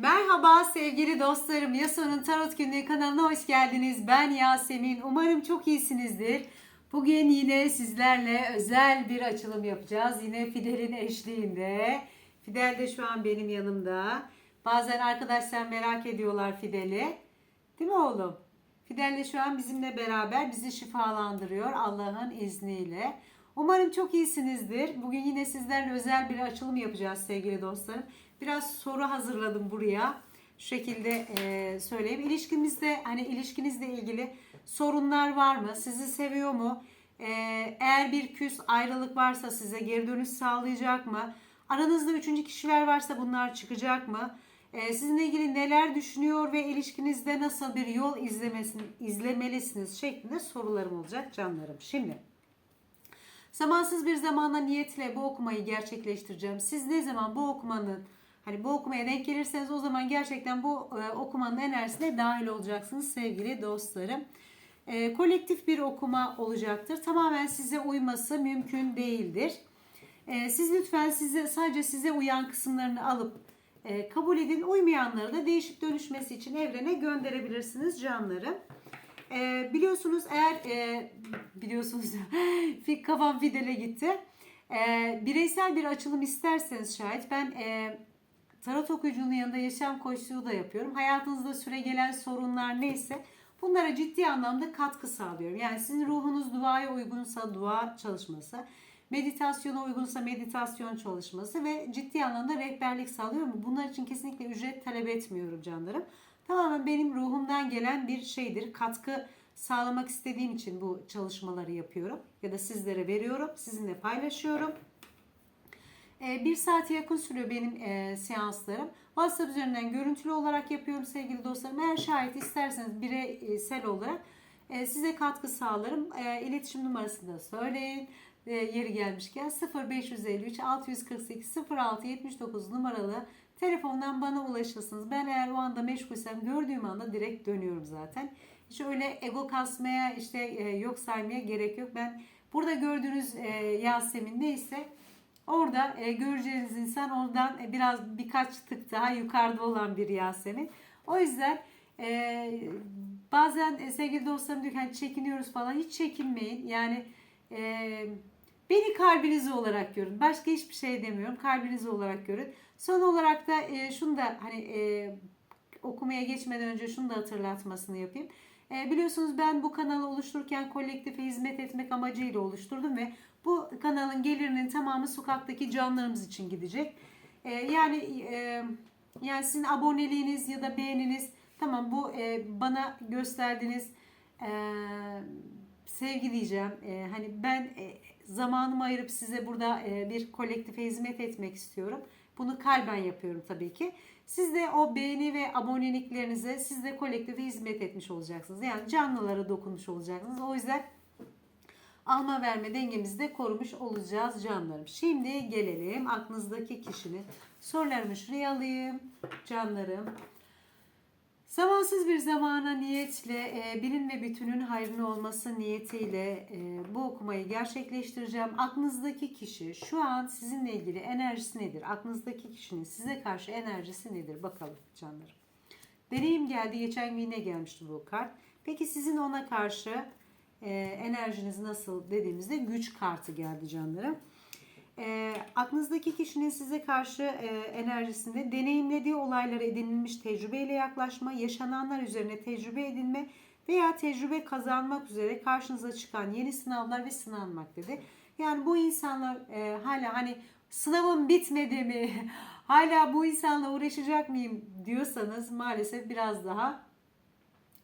Merhaba sevgili dostlarım. Yasuo'nun Tarot Günlüğü kanalına hoş geldiniz. Ben Yasemin. Umarım çok iyisinizdir. Bugün yine sizlerle özel bir açılım yapacağız. Yine Fidel'in eşliğinde. Fidel de şu an benim yanımda. Bazen arkadaşlar merak ediyorlar Fidel'i. Değil mi oğlum? Fidel de şu an bizimle beraber bizi şifalandırıyor Allah'ın izniyle. Umarım çok iyisinizdir. Bugün yine sizlerle özel bir açılım yapacağız sevgili dostlarım. Biraz soru hazırladım buraya. Şu şekilde e, söyleyeyim. İlişkimizde hani ilişkinizle ilgili sorunlar var mı? Sizi seviyor mu? E, eğer bir küs ayrılık varsa size geri dönüş sağlayacak mı? Aranızda üçüncü kişiler varsa bunlar çıkacak mı? E, sizinle ilgili neler düşünüyor ve ilişkinizde nasıl bir yol izlemesin, izlemelisiniz şeklinde sorularım olacak canlarım. Şimdi Zamansız bir zamanda niyetle bu okumayı gerçekleştireceğim. Siz ne zaman bu okumanın hani bu okumaya denk gelirseniz o zaman gerçekten bu e, okumanın enerjisine dahil olacaksınız sevgili dostlarım. E, kolektif bir okuma olacaktır. Tamamen size uyması mümkün değildir. E, siz lütfen size sadece size uyan kısımlarını alıp e, kabul edin. Uymayanları da değişip dönüşmesi için evrene gönderebilirsiniz canlarım. E, biliyorsunuz eğer e, biliyorsunuz kafam fidele gitti. E, bireysel bir açılım isterseniz şayet ben e, tarot okuyucunun yanında yaşam koçluğu da yapıyorum. Hayatınızda süre gelen sorunlar neyse bunlara ciddi anlamda katkı sağlıyorum. Yani sizin ruhunuz duaya uygunsa dua çalışması, meditasyona uygunsa meditasyon çalışması ve ciddi anlamda rehberlik sağlıyorum. Bunlar için kesinlikle ücret talep etmiyorum canlarım. Tamamen benim ruhumdan gelen bir şeydir. Katkı sağlamak istediğim için bu çalışmaları yapıyorum. Ya da sizlere veriyorum. Sizinle paylaşıyorum. E, bir saate yakın sürüyor benim e, seanslarım. WhatsApp üzerinden görüntülü olarak yapıyorum sevgili dostlarım. Eğer şayet isterseniz bireysel olarak e, size katkı sağlarım. E, iletişim numarasını da söyleyin. E, yeri gelmişken 0553 648 06 79 numaralı telefondan bana ulaşırsınız. Ben eğer o anda meşgulsem gördüğüm anda direkt dönüyorum zaten. Hiç öyle ego kasmaya işte e, yok saymaya gerek yok. Ben burada gördüğünüz e, Yasemin neyse orada e, göreceğiniz insan oradan e, biraz birkaç tık daha yukarıda olan bir Yasemin. O yüzden e, bazen e, sevgili dostlarım diyor ki hani çekiniyoruz falan hiç çekinmeyin. Yani e, beni kalbinizi olarak görün. Başka hiçbir şey demiyorum. Kalbinizi olarak görün. Son olarak da e, şunu da hani e, okumaya geçmeden önce şunu da hatırlatmasını yapayım. E, biliyorsunuz ben bu kanalı oluştururken kolektife hizmet etmek amacıyla oluşturdum ve bu kanalın gelirinin tamamı sokaktaki canlarımız için gidecek. E, yani e, yani sizin aboneliğiniz ya da beğeniniz tamam bu e, bana gösterdiğiniz e, sevgi diyeceğim. E, hani ben e, zamanımı ayırıp size burada e, bir kolektife hizmet etmek istiyorum. Bunu kalben yapıyorum tabii ki. Siz de o beğeni ve aboneliklerinize siz de kolektife hizmet etmiş olacaksınız. Yani canlılara dokunmuş olacaksınız. O yüzden alma verme dengemizi de korumuş olacağız canlarım. Şimdi gelelim aklınızdaki kişinin sorularımı şuraya alayım canlarım. Zamansız bir zamana niyetle e, bilin ve bütünün hayrına olması niyetiyle e, bu okumayı gerçekleştireceğim. Aklınızdaki kişi şu an sizinle ilgili enerjisi nedir? Aklınızdaki kişinin size karşı enerjisi nedir? Bakalım canlarım. Deneyim geldi. Geçen gün yine gelmişti bu kart. Peki sizin ona karşı e, enerjiniz nasıl dediğimizde güç kartı geldi canlarım. E, aklınızdaki kişinin size karşı e, enerjisinde deneyimlediği olaylara edinilmiş tecrübeyle yaklaşma, yaşananlar üzerine tecrübe edinme veya tecrübe kazanmak üzere karşınıza çıkan yeni sınavlar ve sınanmak dedi. Yani bu insanlar e, hala hani sınavım bitmedi mi, hala bu insanla uğraşacak mıyım diyorsanız maalesef biraz daha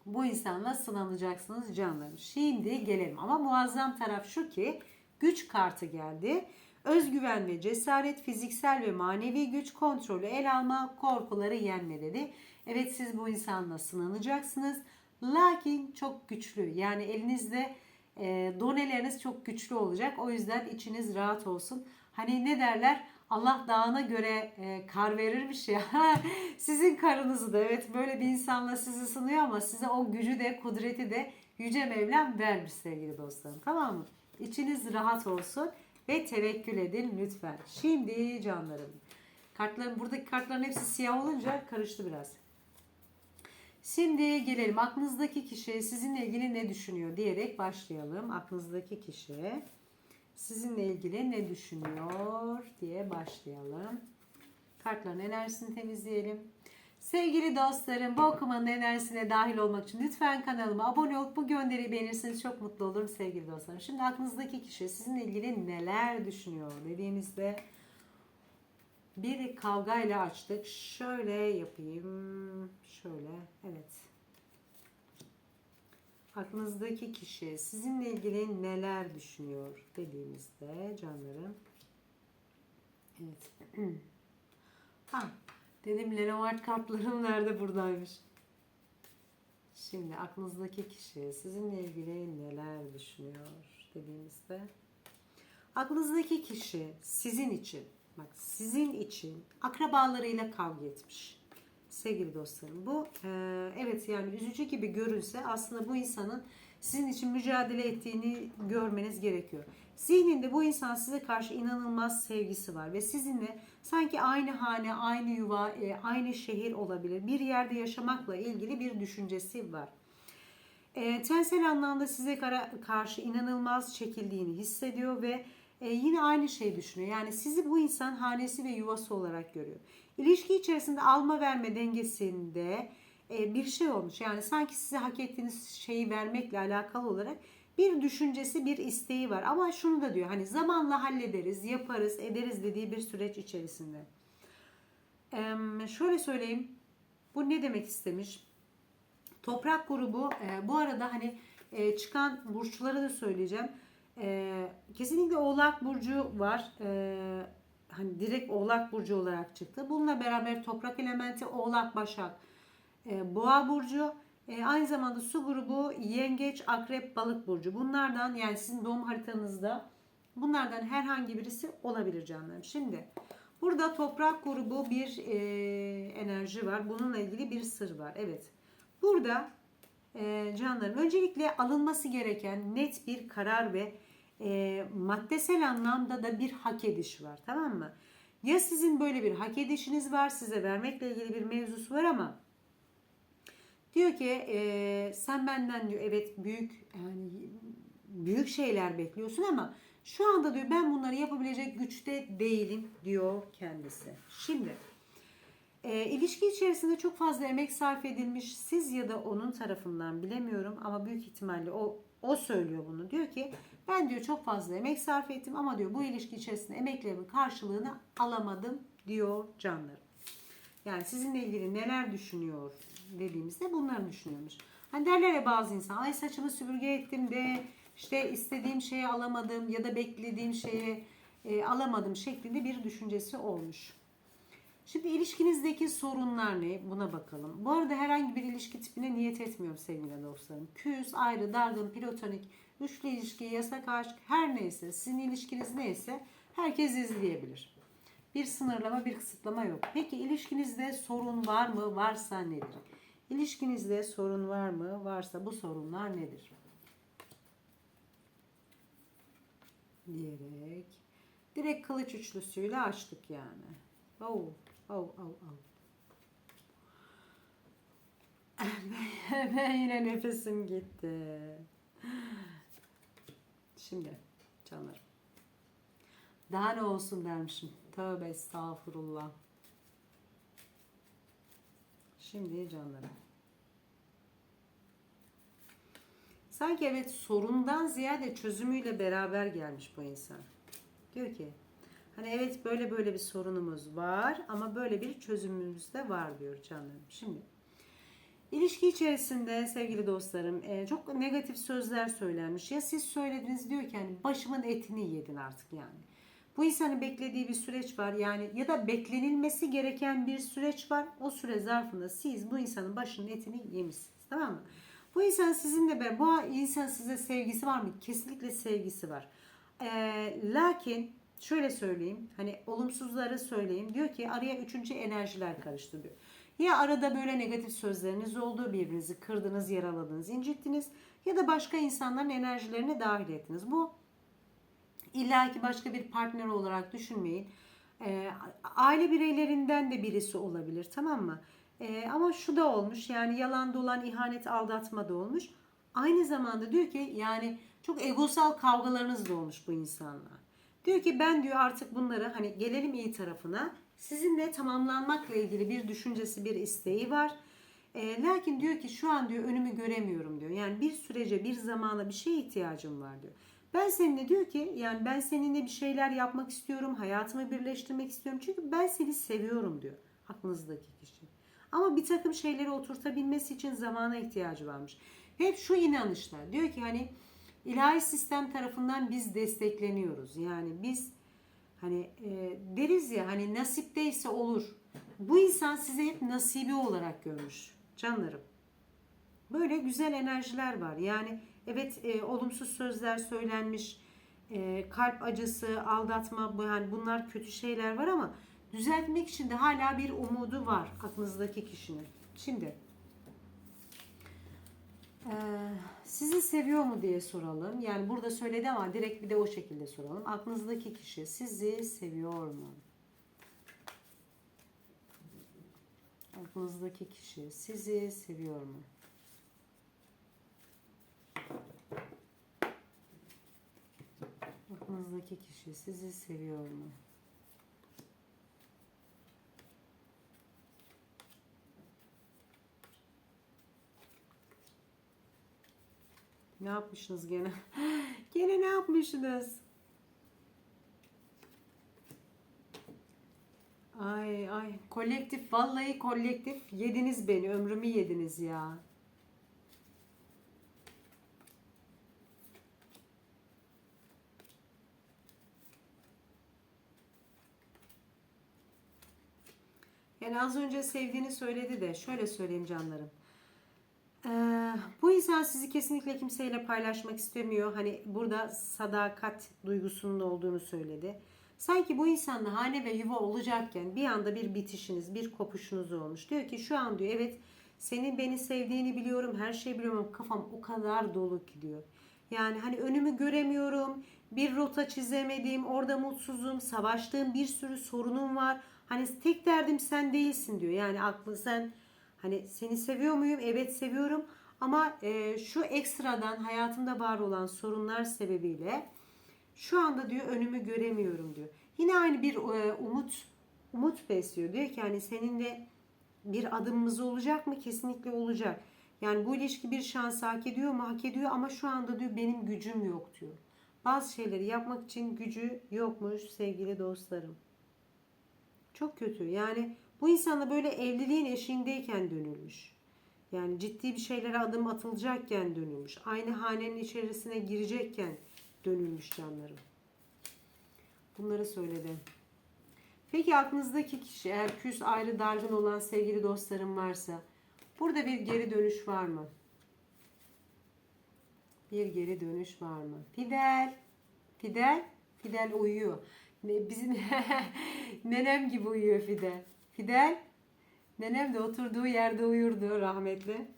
bu insanla sınanacaksınız canlarım. Şimdi gelelim ama muazzam taraf şu ki güç kartı geldi. Özgüven ve cesaret, fiziksel ve manevi güç kontrolü el alma, korkuları yenme dedi. Evet siz bu insanla sınanacaksınız. Lakin çok güçlü. Yani elinizde e, doneleriniz çok güçlü olacak. O yüzden içiniz rahat olsun. Hani ne derler? Allah dağına göre e, kar verirmiş ya. Sizin karınızı da evet böyle bir insanla sizi sınıyor ama size o gücü de kudreti de Yüce Mevlam vermiş sevgili dostlarım. Tamam mı? İçiniz rahat olsun ve tevekkül edin lütfen. Şimdi canlarım. Kartların buradaki kartların hepsi siyah olunca karıştı biraz. Şimdi gelelim aklınızdaki kişi sizinle ilgili ne düşünüyor diyerek başlayalım. Aklınızdaki kişi sizinle ilgili ne düşünüyor diye başlayalım. Kartların enerjisini temizleyelim. Sevgili dostlarım bu okumanın enerjisine dahil olmak için lütfen kanalıma abone olup bu gönderiyi beğenirseniz çok mutlu olurum sevgili dostlarım. Şimdi aklınızdaki kişi sizinle ilgili neler düşünüyor dediğimizde bir kavgayla açtık. Şöyle yapayım. Şöyle. Evet. Aklınızdaki kişi sizinle ilgili neler düşünüyor dediğimizde canlarım. Evet. ha, dedim Lenormand kartlarım nerede buradaymış. Şimdi aklınızdaki kişi sizinle ilgili neler düşünüyor dediğimizde aklınızdaki kişi sizin için bak sizin için akrabalarıyla kavga etmiş. Sevgili dostlarım bu e, evet yani üzücü gibi görünse aslında bu insanın sizin için mücadele ettiğini görmeniz gerekiyor. Zihninde bu insan size karşı inanılmaz sevgisi var ve sizinle sanki aynı hane, aynı yuva, e, aynı şehir olabilir. Bir yerde yaşamakla ilgili bir düşüncesi var. E, tensel anlamda size karşı inanılmaz çekildiğini hissediyor ve e, yine aynı şeyi düşünüyor. Yani sizi bu insan hanesi ve yuvası olarak görüyor. İlişki içerisinde alma verme dengesinde e, bir şey olmuş. Yani sanki size hak ettiğiniz şeyi vermekle alakalı olarak bir düşüncesi, bir isteği var. Ama şunu da diyor hani zamanla hallederiz, yaparız, ederiz dediği bir süreç içerisinde. Ee, şöyle söyleyeyim. Bu ne demek istemiş? Toprak grubu e, bu arada hani e, çıkan burçları da söyleyeceğim. E, kesinlikle Oğlak burcu var. E, hani direkt Oğlak burcu olarak çıktı. Bununla beraber toprak elementi Oğlak Başak. E, Boğa burcu e, aynı zamanda su grubu Yengeç, Akrep, Balık burcu. Bunlardan yani sizin doğum haritanızda bunlardan herhangi birisi olabilir canlarım. Şimdi burada toprak grubu bir e, enerji var. Bununla ilgili bir sır var. Evet. Burada e, canlarım öncelikle alınması gereken net bir karar ve e, maddesel anlamda da bir hak ediş var. Tamam mı? Ya sizin böyle bir hak edişiniz var, size vermekle ilgili bir mevzusu var ama diyor ki e, sen benden diyor evet büyük yani büyük şeyler bekliyorsun ama şu anda diyor ben bunları yapabilecek güçte değilim diyor kendisi. Şimdi e, ilişki içerisinde çok fazla emek sarf edilmiş. Siz ya da onun tarafından bilemiyorum ama büyük ihtimalle o o söylüyor bunu. Diyor ki ben diyor çok fazla emek sarf ettim ama diyor bu ilişki içerisinde emeklerimin karşılığını alamadım diyor canlarım. Yani sizinle ilgili neler düşünüyor dediğimizde bunları düşünüyormuş. Hani derler ya bazı insan ay saçımı süpürge ettim de işte istediğim şeyi alamadım ya da beklediğim şeyi e, alamadım şeklinde bir düşüncesi olmuş. Şimdi ilişkinizdeki sorunlar ne? Buna bakalım. Bu arada herhangi bir ilişki tipine niyet etmiyorum sevgili dostlarım. Küs, ayrı, dargın, platonik, üçlü ilişki, yasak aşk her neyse sizin ilişkiniz neyse herkes izleyebilir. Bir sınırlama, bir kısıtlama yok. Peki ilişkinizde sorun var mı? Varsa nedir? İlişkinizde sorun var mı? Varsa bu sorunlar nedir? Diyerek direkt kılıç üçlüsüyle açtık yani. Oh, oh, oh, oh. ben yine nefesim gitti. Şimdi canlarım. Daha ne olsun dermişim. Tövbe estağfurullah. Şimdi canlarım. Sanki evet sorundan ziyade çözümüyle beraber gelmiş bu insan. Diyor ki hani evet böyle böyle bir sorunumuz var ama böyle bir çözümümüz de var diyor canlarım. Şimdi ilişki içerisinde sevgili dostlarım e, çok negatif sözler söylenmiş. Ya siz söylediniz diyor ki hani başımın etini yedin artık yani. Bu insanın beklediği bir süreç var yani ya da beklenilmesi gereken bir süreç var. O süre zarfında siz bu insanın başının etini yemişsiniz tamam mı? Bu insan sizinle beraber, bu insan size sevgisi var mı? Kesinlikle sevgisi var. Ee, lakin şöyle söyleyeyim, hani olumsuzları söyleyeyim. Diyor ki araya üçüncü enerjiler karıştı diyor. Ya arada böyle negatif sözleriniz oldu, birbirinizi kırdınız, yaraladınız, incittiniz ya da başka insanların enerjilerine dahil ettiniz. Bu İlla ki başka bir partner olarak düşünmeyin. E, aile bireylerinden de birisi olabilir tamam mı? E, ama şu da olmuş yani yalan dolan ihanet aldatma da olmuş. Aynı zamanda diyor ki yani çok egosal kavgalarınız da olmuş bu insanlar. Diyor ki ben diyor artık bunları hani gelelim iyi tarafına sizinle tamamlanmakla ilgili bir düşüncesi bir isteği var. E, lakin diyor ki şu an diyor önümü göremiyorum diyor. Yani bir sürece bir zamana bir şeye ihtiyacım var diyor. Ben seninle diyor ki yani ben seninle bir şeyler yapmak istiyorum. Hayatımı birleştirmek istiyorum. Çünkü ben seni seviyorum diyor aklınızdaki kişi. Ama bir takım şeyleri oturtabilmesi için zamana ihtiyacı varmış. Hep şu inanışla diyor ki hani ilahi sistem tarafından biz destekleniyoruz. Yani biz hani e, deriz ya hani nasipteyse olur. Bu insan size hep nasibi olarak görmüş canlarım. Böyle güzel enerjiler var. Yani evet e, olumsuz sözler söylenmiş, e, kalp acısı, aldatma bu yani bunlar kötü şeyler var ama düzeltmek için de hala bir umudu var aklınızdaki kişinin. Şimdi e, sizi seviyor mu diye soralım. Yani burada söyledi ama direkt bir de o şekilde soralım. Aklınızdaki kişi sizi seviyor mu? Aklınızdaki kişi sizi seviyor mu? Aklınızdaki kişi sizi seviyor mu? Ne yapmışsınız gene? gene ne yapmışsınız? Ay ay kolektif vallahi kolektif yediniz beni ömrümü yediniz ya. Yani az önce sevdiğini söyledi de şöyle söyleyeyim canlarım. Ee, bu insan sizi kesinlikle kimseyle paylaşmak istemiyor. Hani burada sadakat duygusunun olduğunu söyledi. Sanki bu insanla hane ve yuva olacakken bir anda bir bitişiniz, bir kopuşunuz olmuş. Diyor ki şu an diyor evet senin beni sevdiğini biliyorum, her şeyi biliyorum ama kafam o kadar dolu ki diyor. Yani hani önümü göremiyorum, bir rota çizemedim, orada mutsuzum, savaştığım bir sürü sorunum var. Hani tek derdim sen değilsin diyor. Yani aklı sen hani seni seviyor muyum? Evet seviyorum ama e, şu ekstradan hayatımda var olan sorunlar sebebiyle şu anda diyor önümü göremiyorum diyor. Yine aynı bir e, umut umut besliyor. Diyor ki hani seninle bir adımımız olacak mı? Kesinlikle olacak. Yani bu ilişki bir şans hak ediyor mu? Hak ediyor ama şu anda diyor benim gücüm yok diyor. Bazı şeyleri yapmak için gücü yokmuş sevgili dostlarım. Çok kötü. Yani bu insanla böyle evliliğin eşiğindeyken dönülmüş. Yani ciddi bir şeylere adım atılacakken dönülmüş. Aynı hanenin içerisine girecekken dönülmüş canlarım. Bunları söyledim. Peki aklınızdaki kişi eğer küs ayrı dargın olan sevgili dostlarım varsa burada bir geri dönüş var mı? Bir geri dönüş var mı? Fidel. Fidel. Fidel uyuyor. Bizim nenem gibi uyuyor Fidel. Fidel. Nenem de oturduğu yerde uyurdu rahmetli.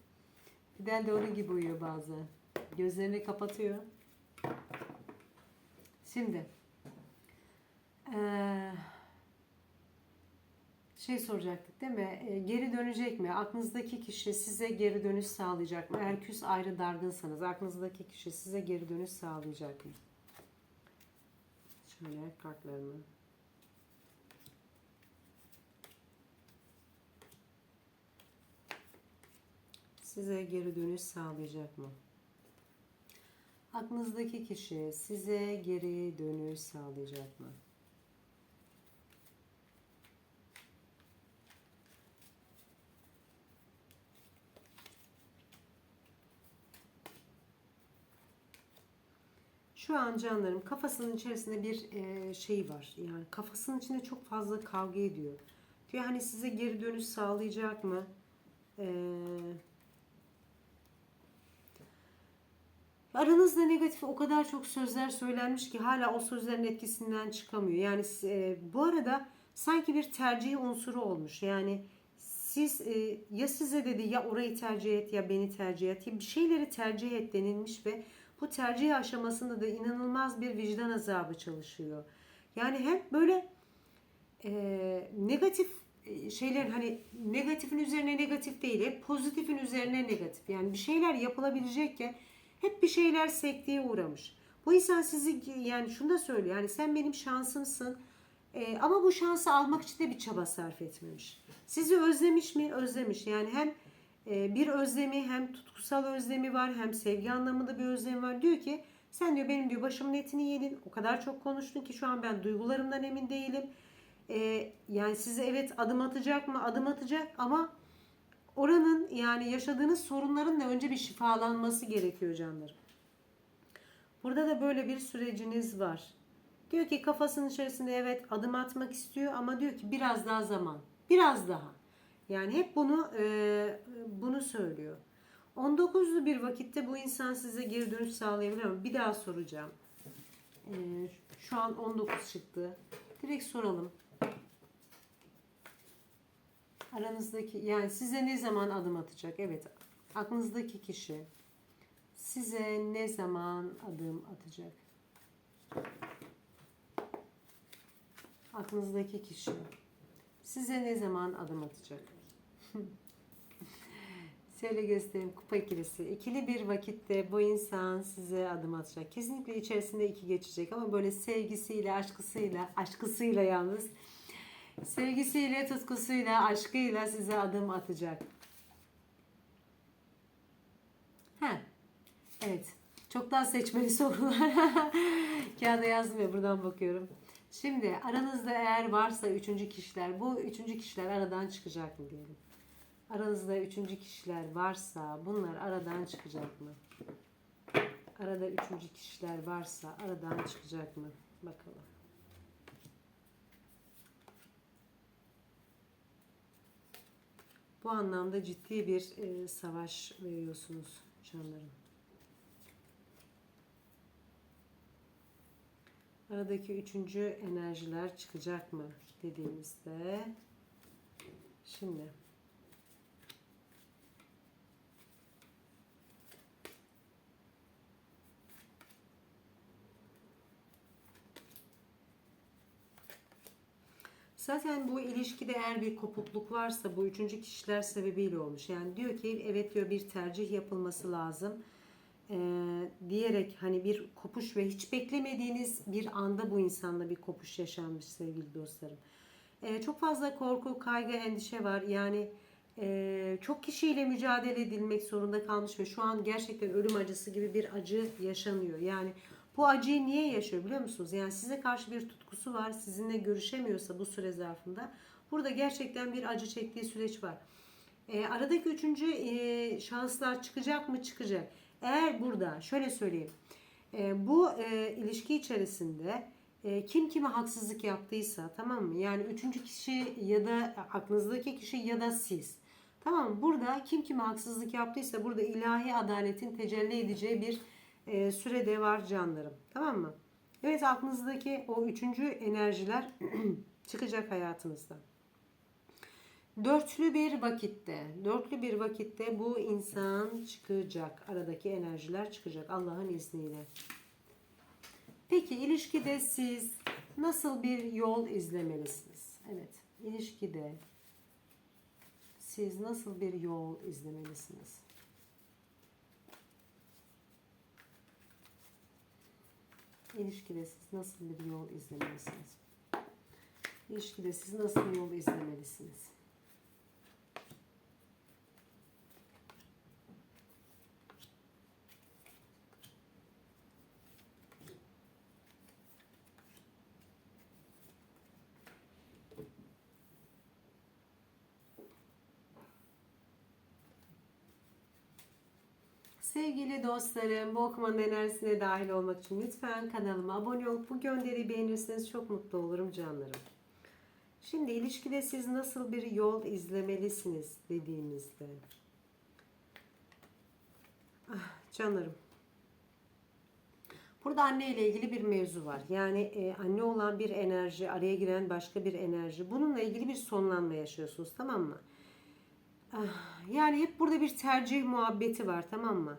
Fidel de onun gibi uyuyor bazen. Gözlerini kapatıyor. Şimdi şey soracaktık değil mi? Geri dönecek mi? Aklınızdaki kişi size geri dönüş sağlayacak mı? Eğer küs ayrı dargınsanız aklınızdaki kişi size geri dönüş sağlayacak mı? Şöyle kartlarımı. Size geri dönüş sağlayacak mı? Aklınızdaki kişi size geri dönüş sağlayacak mı? Şu an canlarım kafasının içerisinde bir e, şey var. Yani kafasının içinde çok fazla kavga ediyor. Diyor hani size geri dönüş sağlayacak mı? Eee Aranızda negatif o kadar çok sözler söylenmiş ki hala o sözlerin etkisinden çıkamıyor. Yani e, bu arada sanki bir tercih unsuru olmuş. Yani siz e, ya size dedi ya orayı tercih et ya beni tercih et. Bir şeyleri tercih et denilmiş ve bu tercih aşamasında da inanılmaz bir vicdan azabı çalışıyor. Yani hep böyle e, negatif e, şeyler hani negatifin üzerine negatif değil hep pozitifin üzerine negatif. Yani bir şeyler yapılabilecekken hep bir şeyler sekteye uğramış. Bu insan sizi yani şunu da söylüyor. Yani sen benim şansımsın. E, ama bu şansı almak için de bir çaba sarf etmemiş. Sizi özlemiş mi? Özlemiş. Yani hem e, bir özlemi hem tutkusal özlemi var hem sevgi anlamında bir özlemi var. Diyor ki sen diyor benim diyor başımın etini yedin. O kadar çok konuştun ki şu an ben duygularımdan emin değilim. E, yani size evet adım atacak mı? Adım atacak ama oranın yani yaşadığınız sorunların da önce bir şifalanması gerekiyor canlarım. Burada da böyle bir süreciniz var. Diyor ki kafasının içerisinde evet adım atmak istiyor ama diyor ki biraz daha zaman. Biraz daha. Yani hep bunu e, bunu söylüyor. 19'lu bir vakitte bu insan size geri dönüş sağlayabilir mi? Bir daha soracağım. E, şu an 19 çıktı. Direkt soralım. Aranızdaki yani size ne zaman adım atacak? Evet. Aklınızdaki kişi size ne zaman adım atacak? Aklınızdaki kişi size ne zaman adım atacak? Şöyle göstereyim kupa ikilisi. İkili bir vakitte bu insan size adım atacak. Kesinlikle içerisinde iki geçecek ama böyle sevgisiyle, aşkısıyla, aşkısıyla yalnız. Sevgisiyle, tutkusuyla, aşkıyla size adım atacak. He. Evet. Çok daha seçmeli sorular. Kağıda yazmıyor. Buradan bakıyorum. Şimdi aranızda eğer varsa üçüncü kişiler, bu üçüncü kişiler aradan çıkacak mı diyelim. Aranızda üçüncü kişiler varsa bunlar aradan çıkacak mı? Arada üçüncü kişiler varsa aradan çıkacak mı? Bakalım. Bu anlamda ciddi bir e, savaş veriyorsunuz canlarım. Aradaki üçüncü enerjiler çıkacak mı dediğimizde şimdi Zaten bu ilişkide eğer bir kopukluk varsa bu üçüncü kişiler sebebiyle olmuş. Yani diyor ki evet diyor bir tercih yapılması lazım. Ee, diyerek hani bir kopuş ve hiç beklemediğiniz bir anda bu insanla bir kopuş yaşanmış sevgili dostlarım. Ee, çok fazla korku, kaygı, endişe var. Yani e, çok kişiyle mücadele edilmek zorunda kalmış ve şu an gerçekten ölüm acısı gibi bir acı yaşanıyor. Yani bu acıyı niye yaşıyor biliyor musunuz? Yani size karşı bir tutkusu var. Sizinle görüşemiyorsa bu süre zarfında burada gerçekten bir acı çektiği süreç var. E, aradaki üçüncü e, şahıslar çıkacak mı? Çıkacak. Eğer burada şöyle söyleyeyim. E, bu e, ilişki içerisinde e, kim kime haksızlık yaptıysa tamam mı? Yani üçüncü kişi ya da aklınızdaki kişi ya da siz. Tamam mı? Burada kim kime haksızlık yaptıysa burada ilahi adaletin tecelli edeceği bir e, sürede var canlarım. Tamam mı? Evet aklınızdaki o üçüncü enerjiler çıkacak hayatınızda. Dörtlü bir vakitte, dörtlü bir vakitte bu insan çıkacak. Aradaki enerjiler çıkacak Allah'ın izniyle. Peki ilişkide siz nasıl bir yol izlemelisiniz? Evet, ilişkide siz nasıl bir yol izlemelisiniz? İlişkide siz nasıl bir yol izlemelisiniz? İlişkide siz nasıl bir yol izlemelisiniz? Sevgili dostlarım, bu okumanın enerjisine dahil olmak için lütfen kanalıma abone olup bu gönderiyi beğenirseniz çok mutlu olurum canlarım. Şimdi ilişkide siz nasıl bir yol izlemelisiniz dediğimizde. Ah, canlarım. Burada anne ile ilgili bir mevzu var. Yani e, anne olan bir enerji, araya giren başka bir enerji. Bununla ilgili bir sonlanma yaşıyorsunuz tamam mı? Ah, Yani hep burada bir tercih muhabbeti var tamam mı?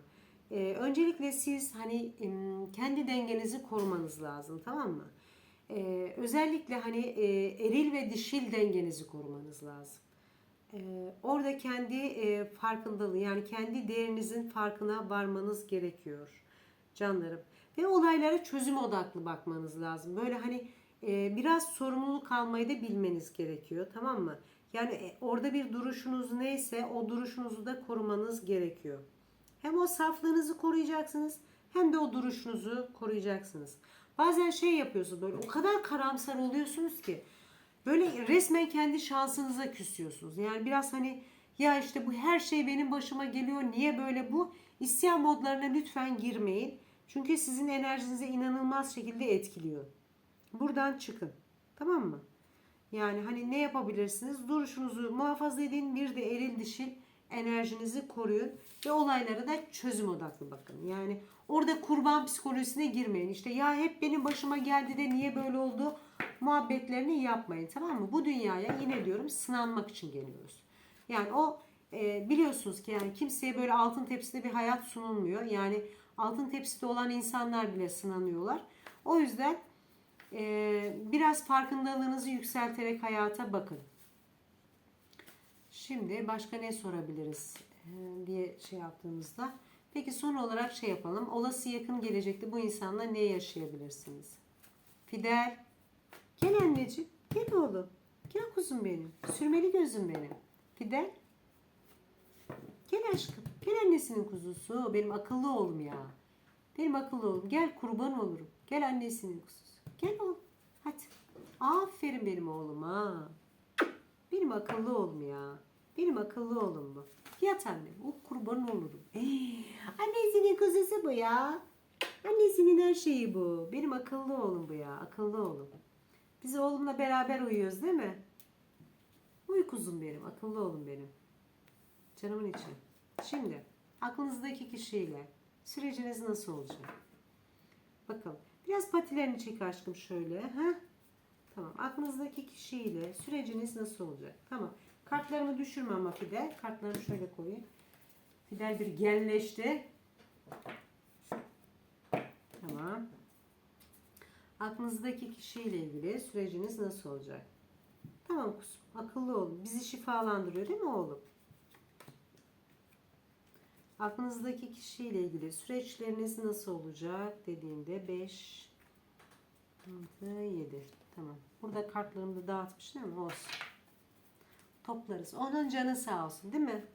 Ee, öncelikle siz hani kendi dengenizi korumanız lazım tamam mı? Ee, özellikle hani e, eril ve dişil dengenizi korumanız lazım. Ee, orada kendi e, farkındalığı yani kendi değerinizin farkına varmanız gerekiyor canlarım. Ve olaylara çözüm odaklı bakmanız lazım. Böyle hani e, biraz sorumluluk almayı da bilmeniz gerekiyor tamam mı? Yani e, orada bir duruşunuz neyse o duruşunuzu da korumanız gerekiyor. Hem o saflığınızı koruyacaksınız hem de o duruşunuzu koruyacaksınız. Bazen şey yapıyorsunuz böyle o kadar karamsar oluyorsunuz ki böyle resmen kendi şansınıza küsüyorsunuz. Yani biraz hani ya işte bu her şey benim başıma geliyor niye böyle bu? İsyan modlarına lütfen girmeyin. Çünkü sizin enerjinizi inanılmaz şekilde etkiliyor. Buradan çıkın. Tamam mı? Yani hani ne yapabilirsiniz? Duruşunuzu muhafaza edin. Bir de eril dişil enerjinizi koruyun. Ve olaylara da çözüm odaklı bakın. Yani orada kurban psikolojisine girmeyin. İşte ya hep benim başıma geldi de niye böyle oldu? Muhabbetlerini yapmayın. Tamam mı? Bu dünyaya yine diyorum sınanmak için geliyoruz. Yani o e, biliyorsunuz ki yani kimseye böyle altın tepside bir hayat sunulmuyor. Yani altın tepside olan insanlar bile sınanıyorlar. O yüzden e, biraz farkındalığınızı yükselterek hayata bakın. Şimdi başka ne sorabiliriz e, diye şey yaptığımızda. Peki son olarak şey yapalım. Olası yakın gelecekte bu insanla ne yaşayabilirsiniz? Fidel. Gel anneciğim. Gel oğlum. Gel kuzum benim. Sürmeli gözüm benim. Fidel. Gel aşkım. Gel annesinin kuzusu. Benim akıllı oğlum ya. Benim akıllı oğlum. Gel kurban olurum. Gel annesinin kuzusu. Gel oğlum. Hadi. Aferin benim oğluma. Benim akıllı oğlum ya. Benim akıllı oğlum bu. Yat anne. O kurban olurum. Ey, annesinin kuzusu bu ya. Annesinin her şeyi bu. Benim akıllı oğlum bu ya. Akıllı oğlum. Biz oğlumla beraber uyuyoruz değil mi? Uy kuzum benim. Akıllı oğlum benim. Canımın içi. Şimdi aklınızdaki kişiyle süreciniz nasıl olacak? Bakalım. Biraz patilerini çek aşkım şöyle. Ha? Tamam. Aklınızdaki kişiyle süreciniz nasıl olacak? Tamam. Kartlarımı düşürme ama Fidel. Kartlarımı şöyle koyayım. Fidel bir genleşti. Tamam. Aklınızdaki kişiyle ilgili süreciniz nasıl olacak? Tamam kuzum. Akıllı olun. Bizi şifalandırıyor değil mi oğlum? Aklınızdaki kişiyle ilgili süreçleriniz nasıl olacak dediğimde 5 6 7 tamam. Burada kartlarımı da dağıtmış değil mi? Olsun. Toplarız. Onun canı sağ olsun değil mi?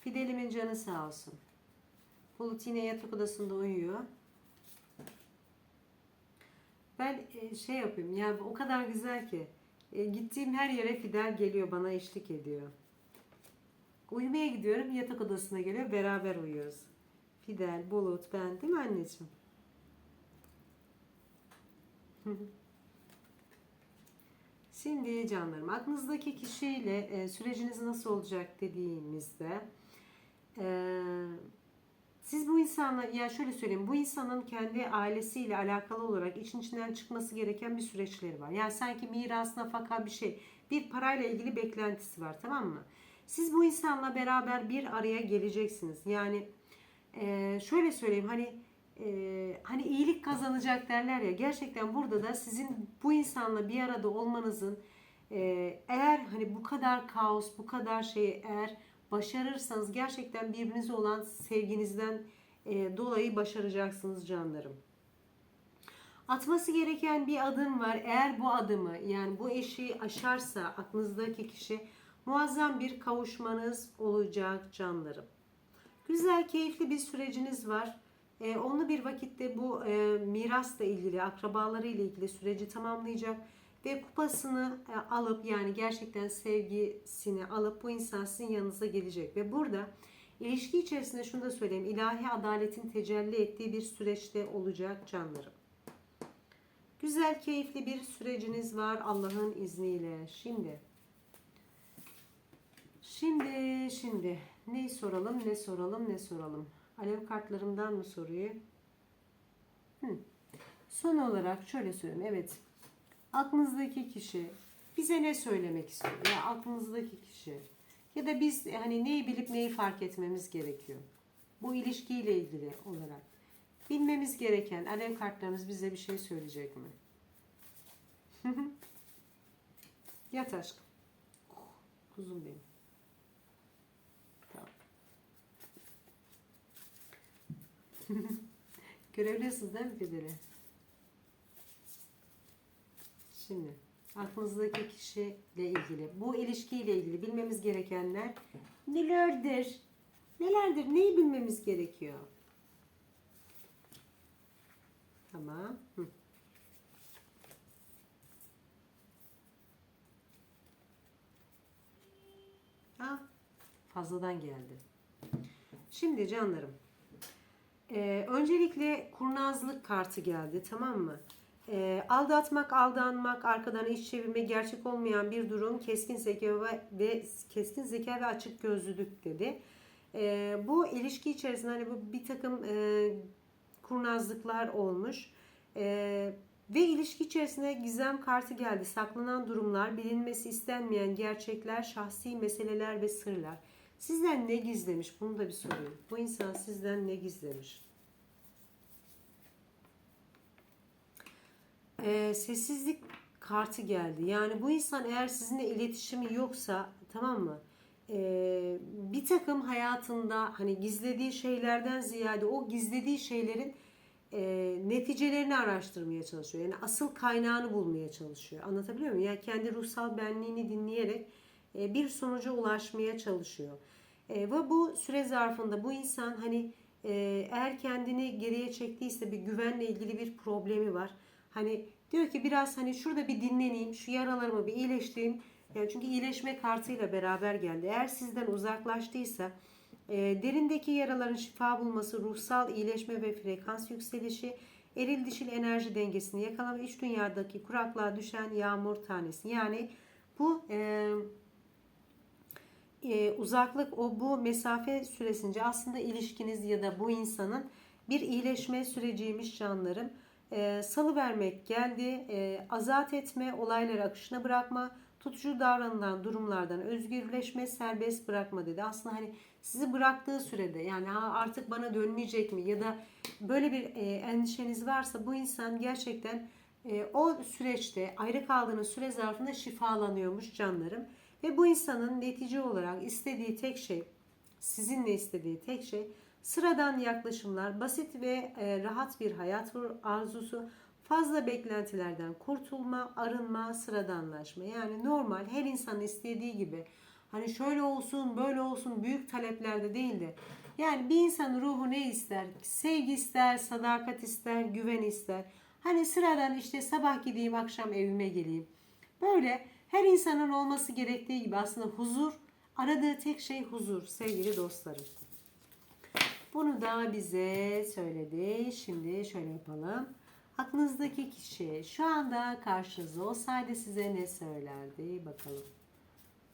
Fidelimin canı sağ olsun. Bulut yine yatak odasında uyuyor. Ben e, şey yapayım yani o kadar güzel ki e, gittiğim her yere Fidel geliyor bana eşlik ediyor. Uyumaya gidiyorum yatak odasına geliyor beraber uyuyoruz. Fidel, Bulut, ben değil mi anneciğim? Şimdi canlarım aklınızdaki kişiyle e, süreciniz nasıl olacak dediğimizde e, siz bu insanla ya şöyle söyleyeyim bu insanın kendi ailesiyle alakalı olarak için içinden çıkması gereken bir süreçleri var. Yani sanki miras, nafaka bir şey bir parayla ilgili beklentisi var tamam mı? Siz bu insanla beraber bir araya geleceksiniz. Yani e, şöyle söyleyeyim hani e, hani iyilik kazanacak derler ya gerçekten burada da sizin bu insanla bir arada olmanızın e, eğer hani bu kadar kaos bu kadar şey eğer başarırsanız gerçekten birbirinize olan sevginizden e, dolayı başaracaksınız canlarım. Atması gereken bir adım var. Eğer bu adımı yani bu eşiği aşarsa aklınızdaki kişi muazzam bir kavuşmanız olacak canlarım. Güzel, keyifli bir süreciniz var. Ee, onunla bir vakitte bu e, mirasla ilgili, akrabaları ile ilgili süreci tamamlayacak ve kupasını e, alıp yani gerçekten sevgisini alıp bu insan sizin yanınıza gelecek ve burada ilişki içerisinde şunu da söyleyeyim ilahi adaletin tecelli ettiği bir süreçte olacak canlarım. Güzel, keyifli bir süreciniz var Allah'ın izniyle. Şimdi Şimdi, şimdi ne soralım, ne soralım, ne soralım. Alev kartlarımdan mı soruyu? Hı. Son olarak şöyle söyleyeyim. Evet. Aklınızdaki kişi bize ne söylemek istiyor? Ya aklınızdaki kişi ya da biz hani neyi bilip neyi fark etmemiz gerekiyor? Bu ilişkiyle ilgili olarak bilmemiz gereken alev kartlarımız bize bir şey söyleyecek mi? Yat aşkım. Kuzum benim. Tamam. Görebiliyorsunuz değil mi Fideli? Şimdi aklınızdaki kişiyle ilgili, bu ilişkiyle ilgili bilmemiz gerekenler nelerdir? Nelerdir? Neyi bilmemiz gerekiyor? Tamam. Hı. Ha, fazladan geldi. Şimdi canlarım. Ee, öncelikle kurnazlık kartı geldi tamam mı? Ee, aldatmak, aldanmak, arkadan iş çevirme, gerçek olmayan bir durum, keskin zeka ve, ve keskin zeka ve açık gözlülük dedi. Ee, bu ilişki içerisinde hani bu bir takım e, kurnazlıklar olmuş. Ee, ve ilişki içerisinde gizem kartı geldi. Saklanan durumlar, bilinmesi istenmeyen gerçekler, şahsi meseleler ve sırlar. Sizden ne gizlemiş? Bunu da bir sorayım. Bu insan sizden ne gizlemiş? Ee, sessizlik kartı geldi. Yani bu insan eğer sizinle iletişimi yoksa tamam mı? Ee, bir takım hayatında hani gizlediği şeylerden ziyade o gizlediği şeylerin e, neticelerini araştırmaya çalışıyor. Yani asıl kaynağını bulmaya çalışıyor. Anlatabiliyor muyum? Yani kendi ruhsal benliğini dinleyerek bir sonuca ulaşmaya çalışıyor. E, ve bu süre zarfında bu insan hani e, eğer kendini geriye çektiyse bir güvenle ilgili bir problemi var. Hani diyor ki biraz hani şurada bir dinleneyim, şu yaralarımı bir iyileştireyim. Yani çünkü iyileşme kartıyla beraber geldi. Eğer sizden uzaklaştıysa e, derindeki yaraların şifa bulması, ruhsal iyileşme ve frekans yükselişi, eril dişil enerji dengesini yakalama, iç dünyadaki kuraklığa düşen yağmur tanesi. Yani bu e, e, uzaklık o bu mesafe süresince aslında ilişkiniz ya da bu insanın bir iyileşme süreciymiş canlarım. E, salı vermek geldi, e, azat etme, olayları akışına bırakma, tutucu davranılan durumlardan özgürleşme, serbest bırakma dedi. Aslında hani sizi bıraktığı sürede yani ha artık bana dönmeyecek mi ya da böyle bir e, endişeniz varsa bu insan gerçekten e, o süreçte ayrı kaldığınız süre zarfında şifalanıyormuş canlarım. Ve bu insanın netice olarak istediği tek şey, sizinle istediği tek şey sıradan yaklaşımlar, basit ve e, rahat bir hayat arzusu, fazla beklentilerden kurtulma, arınma, sıradanlaşma. Yani normal her insanın istediği gibi hani şöyle olsun, böyle olsun büyük taleplerde değil de yani bir insanın ruhu ne ister? Sevgi ister, sadakat ister, güven ister. Hani sıradan işte sabah gideyim, akşam evime geleyim. Böyle her insanın olması gerektiği gibi aslında huzur, aradığı tek şey huzur sevgili dostlarım. Bunu da bize söyledi. Şimdi şöyle yapalım. Aklınızdaki kişi şu anda karşınızda olsaydı size ne söylerdi? Bakalım.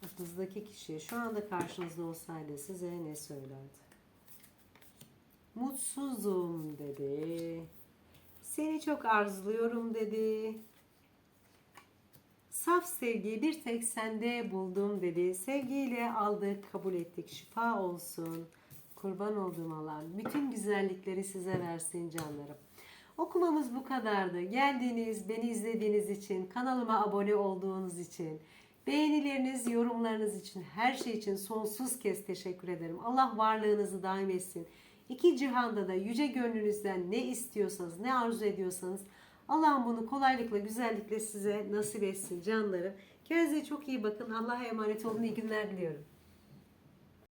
Aklınızdaki kişi şu anda karşınızda olsaydı size ne söylerdi? Mutsuzum dedi. Seni çok arzuluyorum dedi. Saf sevgiyi bir tek sende buldum dedi. Sevgiyle aldık, kabul ettik. Şifa olsun. Kurban olduğum Allah. Bütün güzellikleri size versin canlarım. Okumamız bu kadardı. Geldiğiniz, beni izlediğiniz için, kanalıma abone olduğunuz için, beğenileriniz, yorumlarınız için, her şey için sonsuz kez teşekkür ederim. Allah varlığınızı daim etsin. İki cihanda da yüce gönlünüzden ne istiyorsanız, ne arzu ediyorsanız Allah'ım bunu kolaylıkla, güzellikle size nasip etsin canlarım. Kendinize çok iyi bakın. Allah'a emanet olun. İyi günler diliyorum.